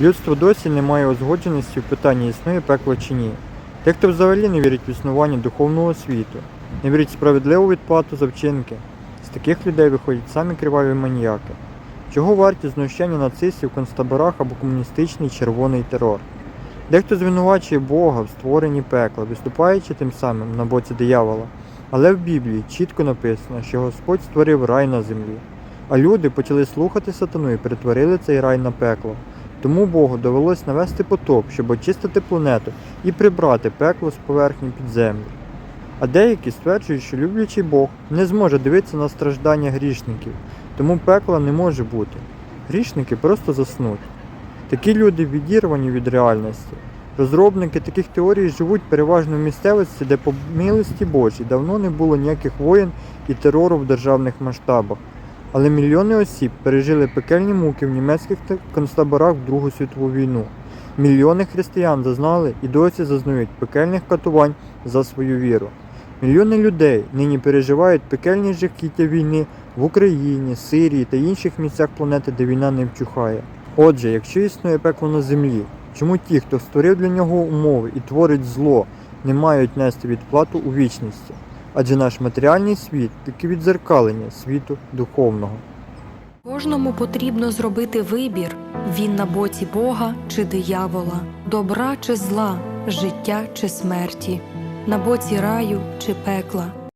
Людство досі не має узгодженості в питанні існує пекло чи ні. Дехто взагалі не вірить в існування духовного світу, не вірить в справедливу відплату за вчинки. З таких людей виходять самі криваві маніяки. Чого варті знущання нацистів в концтаборах або комуністичний червоний терор? Дехто звинувачує Бога в створенні пекла, виступаючи тим самим на боці диявола. Але в Біблії чітко написано, що Господь створив рай на землі, а люди почали слухати сатану і перетворили цей рай на пекло. Тому Богу довелось навести потоп, щоб очистити планету і прибрати пекло з поверхні під землю. А деякі стверджують, що люблячий Бог не зможе дивитися на страждання грішників, тому пекла не може бути. Грішники просто заснуть. Такі люди відірвані від реальності. Розробники таких теорій живуть переважно в місцевості, де по милості Божій давно не було ніяких воєн і терору в державних масштабах. Але мільйони осіб пережили пекельні муки в німецьких концтаборах в Другу світову війну. Мільйони християн зазнали і досі зазнають пекельних катувань за свою віру. Мільйони людей нині переживають пекельні жахіття війни в Україні, Сирії та інших місцях планети, де війна не вчухає. Отже, якщо існує пекло на землі, чому ті, хто створив для нього умови і творить зло, не мають нести відплату у вічності? Адже наш матеріальний світ таке відзеркалення світу духовного. Кожному потрібно зробити вибір: він на боці Бога чи диявола, добра чи зла, життя чи смерті, на боці раю чи пекла.